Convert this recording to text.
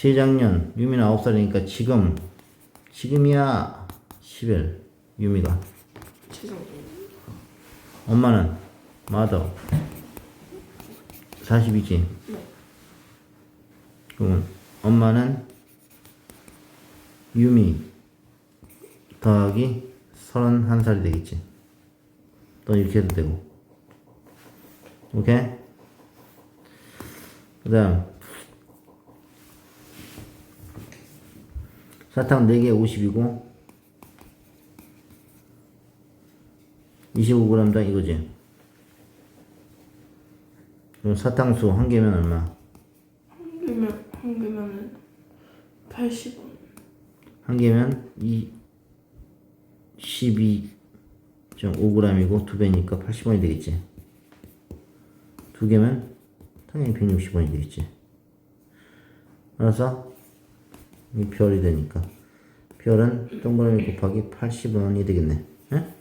재작년 유미는 9살이니까 지금 지금이야 10일 유미가 죄송해요. 엄마는 마더 40이지 네. 그러면 엄마는 유미 더하기 31살이 되겠지 또 이렇게 해도 되고 오케이? 그 다음 사탕 4개 50이고 25g당 이거지 그럼 사탕수 한 개면 얼마? 한 개면 한 개면은 80원. 한 개면 이 12.5g이고 두 배니까 80원이 되겠지. 두 개면 당연히 160원이 되겠지. 알아서 이 별이 되니까 별은 동그라미 곱하기 80원이 되겠네. 예?